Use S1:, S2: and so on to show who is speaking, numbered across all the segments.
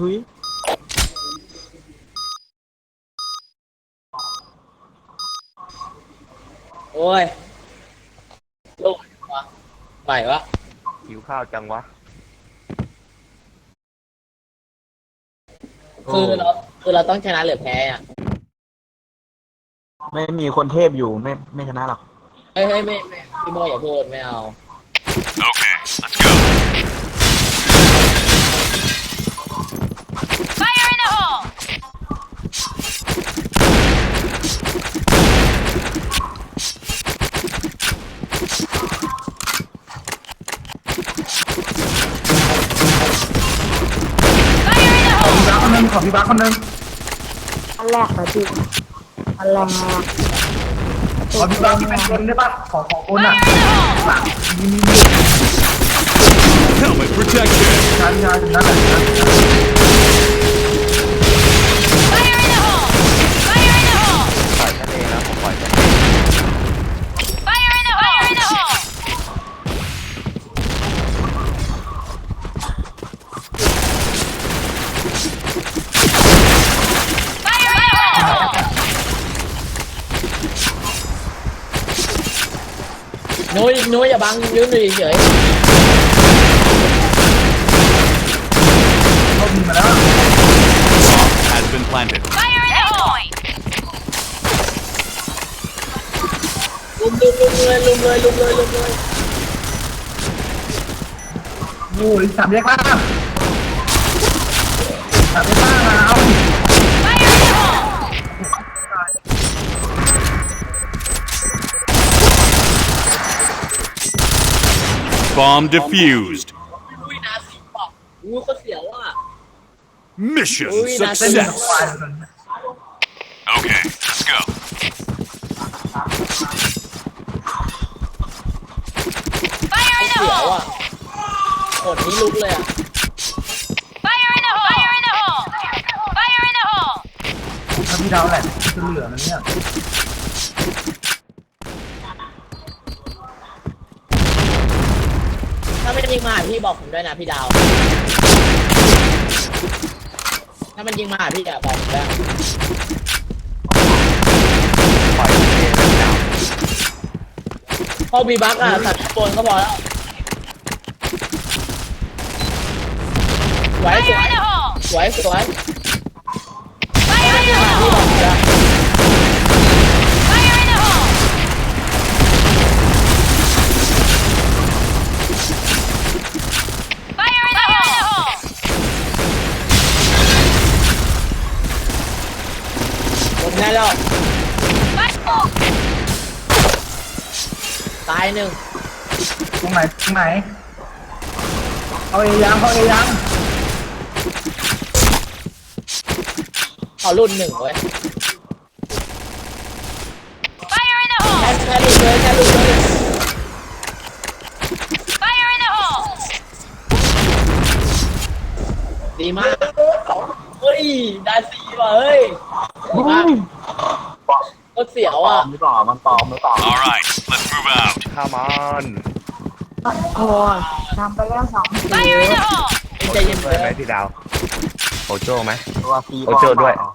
S1: ทุย
S2: โอ้ยโลกวะไหววะ
S3: หิวข้าวจังวะ
S2: คือเราคือเราต้องชนะหรือแพ้อะ
S1: ไม่มีคนเทพอยู่ไม่ไม่ชนะหรอก
S2: เฮ้ยเฮ้ยไม่ไม่พี่โมอย่าพูดไม่เอา
S4: Okay, let's go.
S5: Fire in the hole!
S6: ขอพี่บักค นหนึงขอพี่บักคนหนึง
S7: อันแรกเหรอพี่อันแรก
S6: ขอพี่บักที่เป็นคนได้ปะขอขอคนอะ
S5: Fire in the hole!
S6: นี่นี่นี่
S4: Helmet protection.
S6: ชาชาถึงนั่นแหละ นุ้
S3: ยนุ้ย
S2: อย่าบังยืนอยู่เฉย
S6: เขาบินมาแล้ว
S4: Has been planted.
S5: Fire in the hole!
S2: ลุมลุมลุมเลยลุมเลยลุมเลยลุมเลย
S6: โอ้ยสามแยกล่างสามแยกล่างมาเอา
S4: Bomb defused.
S2: อุ้ยนาสีป่ะอุ้ยเขาเสียวอะ
S4: Mission
S2: Ui, that's
S6: เต้นกับ
S4: success.
S6: ควายเลย
S4: Okay, let's go.
S5: Fire in the
S2: เสียว
S5: hole!
S2: อะขนนี้ลุกเลยอะ
S5: Fire in the hole! Fire in the hole! Fire in the hole!
S6: ถ้าพี่ดาวแหละจะเหลือนะเนี่ย
S2: ถ้าไม่ ยิงมาหาพี่บอกผมด้วยนะพี่ดาว ถ้ามันยิงมาหาพี่อะบอกผมด้วย
S3: ปล่อยทะเลแล้ว
S2: พอมีบั๊กอะสัตว์โกนก็พอแล้วสวยส
S5: Fire
S2: วย
S5: in the hole!
S2: สวยสวย ผมแน่แล้ว
S5: Fire!
S2: ตายหนึ่ง
S6: ตรงไหนตรงไหนเอาเอยังเอาเอยัง
S2: เขารุ่นหนึ่งเว้ย
S5: Fire in the
S2: แค่
S5: hole!
S2: แค่รุ่นเลยแค่รุ่นเลย
S5: Fire in the hole!
S2: ดีมากเฮ้ยได้สีว่ะเฮ้ยดีมา กก็เสียว
S1: ปลอ
S2: อะ
S1: มหรือเปล่ามันปลอมหรือเปล่า
S4: All right, let's move out.
S3: ข้ามอน
S7: โอ้ยทำไปแล้วสอง
S5: Fire in the hole!
S2: ใจเย็น
S3: ด้
S2: เล
S3: วยไหม
S2: ย
S3: พี่ดาวโอโจ้ไหม
S1: ตัวฟรี
S3: โอ้เจอด้วย
S5: Fire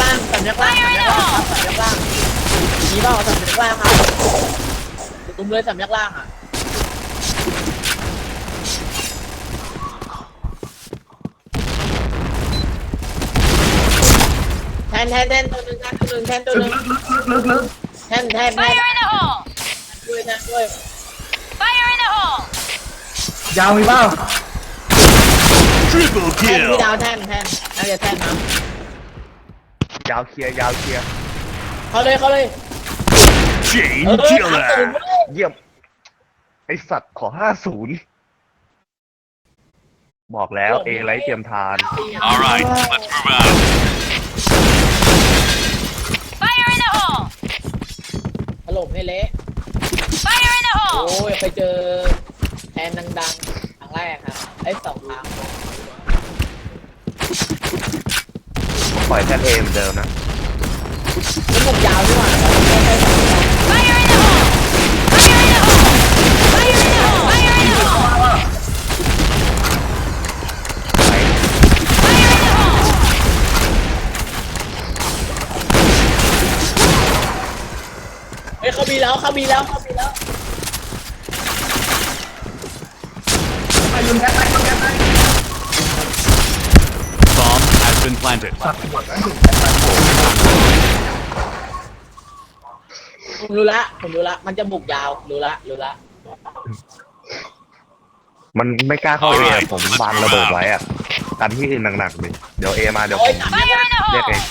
S2: สัญญาล่างสัญญาล่างสัญญาล่างครับสัญญาล่างมีเปล่าสัญญาล่างครับตุ้มเลยสัญญาล่างอะแทนแทนแทนตัวหนึ่งแทนตัวหนึ่งแทนตัวห
S6: ลึ
S2: นึ่
S6: ก
S2: ง
S6: ลึกลึกลึกลึก
S2: แทนแทนแทน
S5: Fire in the hole!
S2: ด้วยแทนด้วย
S5: Fire in the hole!
S6: ยาวมีเปล่า
S4: Triple
S2: แทนพี่
S4: kill.
S2: ดาวแทนแทนน่าจะแทนนะ
S3: ยาวเคลียร์ยาวเคลียร์
S2: เขาเลยเขาเลย
S4: Chain
S2: เออเอา
S4: killer.
S3: เยี่ยม ไอสัตว์ขอห้าศูนย์บอกแล้วเอไรเตรียมทาน
S4: All right, let's move out.
S5: Fire in the hole!
S2: ล่มให้เละ
S5: Fire in the
S2: โอ้
S5: hole!
S2: ยไปเจอแทนดังๆครั้งแรกครับไอ้สองครั้ง
S3: ปล่ อยแค่เอมเดิมนะ
S2: แล้วหมุกยาวด้วยว่ะไม่ใช่สองครั้ง
S5: Fire in the hole! Fire in the hole! Fire in the hole! Fire in the hole!
S3: ไป
S5: Fire in the hole!
S2: เฮ้ยเขามีแล้วเขามีแล้วเขามีแล้ว
S6: ไปยืนแก๊สไปยืนไป
S4: planted.
S6: สัตว์หมดแล้วยืนแก๊สไปโผล่
S2: ผมรู้ละ ผมรู้ละ มันจะบุกยาว รู้ละ รู้ละ
S3: มันไม่กล้าเข้าเอผมวางระเบิดไว้อะกันที่อื่นหนักๆเลยเดี๋ยวเอมาเดี๋ยวผ
S2: โอ้ย
S3: ม
S2: ตัด
S5: Fire in the
S3: เรียกเอ
S5: hole!
S3: ง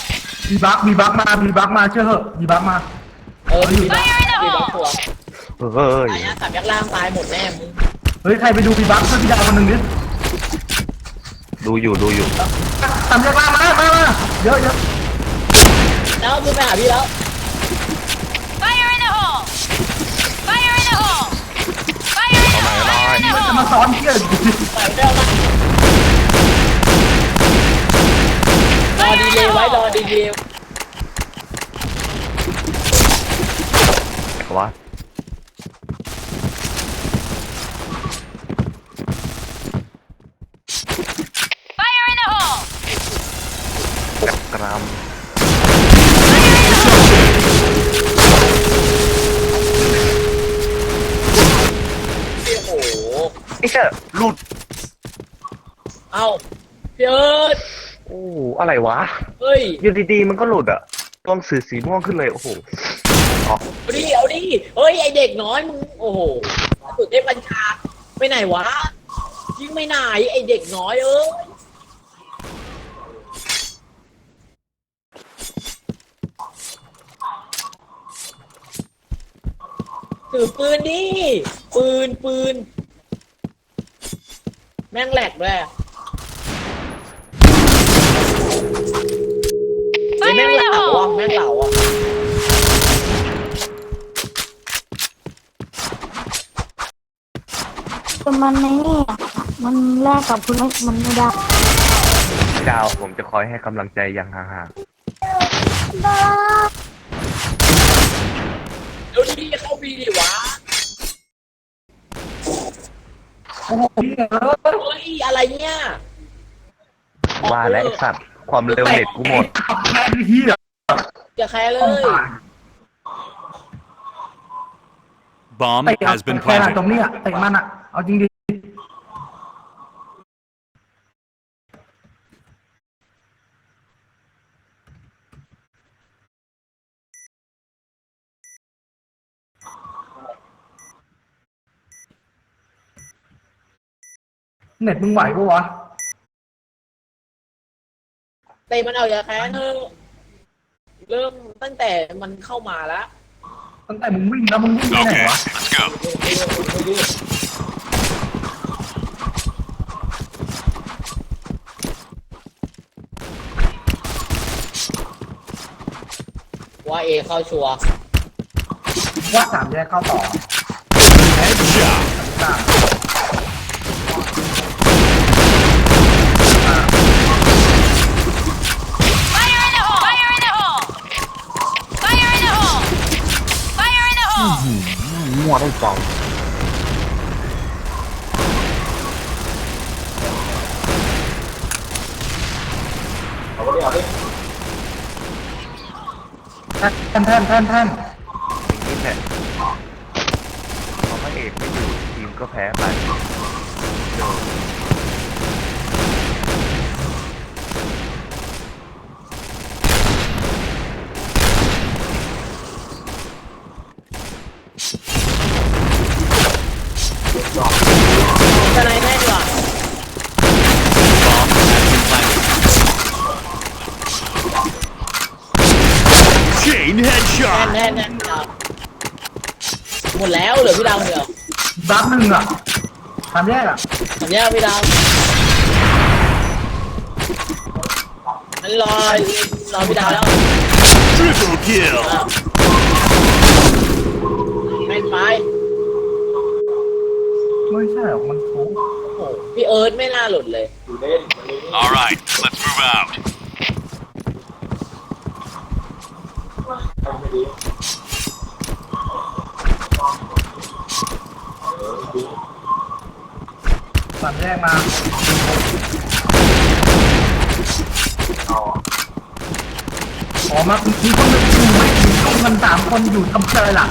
S6: มีบักมีบักมามีบักมาเชื่อเหอะมีบักมา
S2: เออมีบล็อก
S5: Fire in the
S2: มีบล็อก
S5: hole!
S2: หัว
S3: เฮ้ย
S2: ไอ้นะสามยักษ์ล่างตายหมดแน่มึง
S6: เฮ้ยใครไปดูมีบักช่วยพี่ดาวคนหนึ่งดิ
S3: ดูอยู่ดูอยู่
S6: ทำยังไงมามามาเยอะเยอะ
S2: แล้วมึงไปหาพี่แล้ว
S5: Fire in the hole! Fire in the hole! Fire in the hole! Fire in the
S6: จะ
S5: hole!
S6: มาซ้อนเที่ยอยู่ดิ
S2: ใส่เร็วมารอดีเลยไว้ รอดีเลย
S3: แต่ว่า
S5: Fire in the hole!
S3: รัม
S2: โอ้โห
S3: ไอ้เหี้ยหลุด
S2: เอ้าพี่เอิร์ด
S3: โอ้อะไรวะ
S2: เฮ้ย
S3: อยู่ดีๆมันก็หลุดอะตัวหนังสื่อสีม่วงขึ้นเลย โอ้โหอ๋อ
S2: เอาดิ เอาดิ เฮ้ย ไอเด็กน้อยมึง โอ้โหสุดเทพบัญชา ไปไหนวะ ยิงไม่ไหน ไอเด็กน้อยเอ้ย ถือปืนดิ ปืนปืน แม่งแหลกด้วยไอ้
S5: Fire
S2: แม่ง
S5: in
S2: เห
S5: the
S2: ลาอะ
S5: hole!
S2: แม่งเหลาอะ
S7: แต่มันในนี่อะมันแลกกับคุณมันไม่ได้
S3: ดาวผมจะคอยให้กำลังใจอย่างห่าง
S2: เดี๋ยวนี้เข้าปีดิวะ
S6: โอ้โหเหี้ยเออ
S2: เฮ้ยอะไรเนี่ย
S3: ๆว่าและไอ้สัตว์ ความเร็วเน็ตกูหมด
S6: ขับแม่งเฮีย
S2: จะแค่เล
S6: ต้อง
S2: ย
S6: ตาย
S4: Bomb
S6: เตะ
S4: has been
S6: แค่ตรง
S4: planted.
S6: นี้อะเตะมันอะเอาจริงดิ เน็ตมึงไหวปะวะ
S2: เตะมันเอาอย่าแค้นเถอะเริ่มตั้งแต่มันเข้ามาแล้ว
S6: ตั้งแต่มึงวิ่งแล้วมึงวิ่งไปไหน
S4: Okay,
S6: วะ
S4: let's go.
S2: ว่าเอเข้าชัวร์
S6: ว่าสามแยกเข้าต่อ
S1: วได้ใจเอาดิเอาดิ
S6: แท่นแท่นแท่นแท่น
S3: นี่แหละพอพระเอกไม่อยู่ทีมก็แพ้ไปโด น
S2: จะไหนแน่ดีกว่า
S4: Bomb has been planted. Chain
S2: แน่น
S4: headshot.
S2: แน่นแน่นพี่ดาวหมดแล้วเหลือพี่ดาวคนเดียว
S6: บัฟหนึ่งอะสามแยกอะ
S2: สัญญาพี่ดาวมันรอรอพี่ดาวแล้ว
S4: Triple kill.
S6: เหรอมันทุก
S2: โอ้โหพี่เอิร์ธไม่น่าหลุดเลย
S4: อยู่เล่นมันเลย
S5: All right, let's move out.
S4: ทำไม่ดีเออดี
S6: สันแรกมา
S4: เอา
S6: อ๋อมามีคนหนึ่งอยู่ไม่ถึงต้องมันสามคนอยู่ทำเจอล่ะ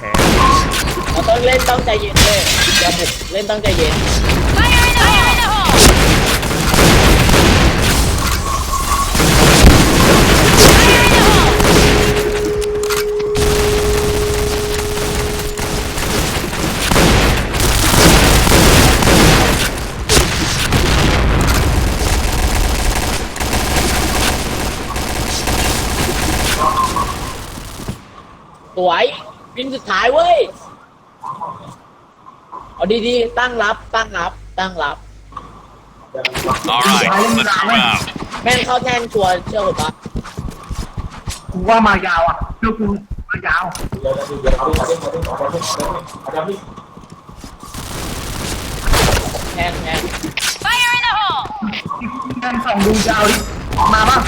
S2: เราต้องเล่นต้องใจเย็นเลยอย่าบุกเล่นต้องใจเย็น
S5: Fire in the hole! in the hole! Fire in the hole!
S2: สวย วินสุดท้ายเว้ย เอาดีๆ ตั้งรับ ตั้งรับ ตั้งรับ
S5: All right, let's move out.
S2: แม่นเข้าแท่นชัวร์เชื่อผมปะ
S6: กูว่ามายาวอะเชื่อกูมายาว
S4: เดี๋ยวเดี๋ยวเอาดิเอาดิเอาดิเอาดิเอาดิเอาดิ
S2: แท่นแท่น
S5: Fire in the hole!
S6: ที่แม่งส่องดูยาวดิมาป่ะ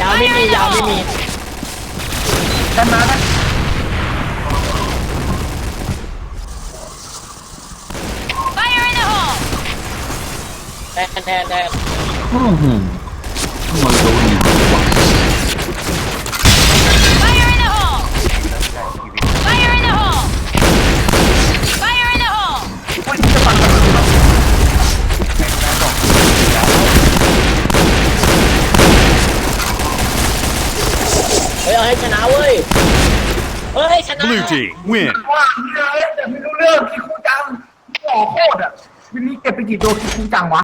S2: ยาวไม่มียาวไม่มี
S6: กันมาไหม
S2: นแท่นแท่น
S1: อื้อหือมันโดนหนาวว่ะ
S5: Fire in the hole!
S3: ชีวิต
S5: Fire in the hole! Fire in the hole!
S6: ว่าจะปัดกันหรอ
S2: เฮ้ยเอาให้ชนะเว้ย เฮ้ยชนะ
S4: Blue team win.
S6: ว่าเรื่องแต่ไม่รู้เรื่องคิดคูจังหล่อโคตรอะวันนี้เก็บไปกี่ตัวคิดคูจังวะ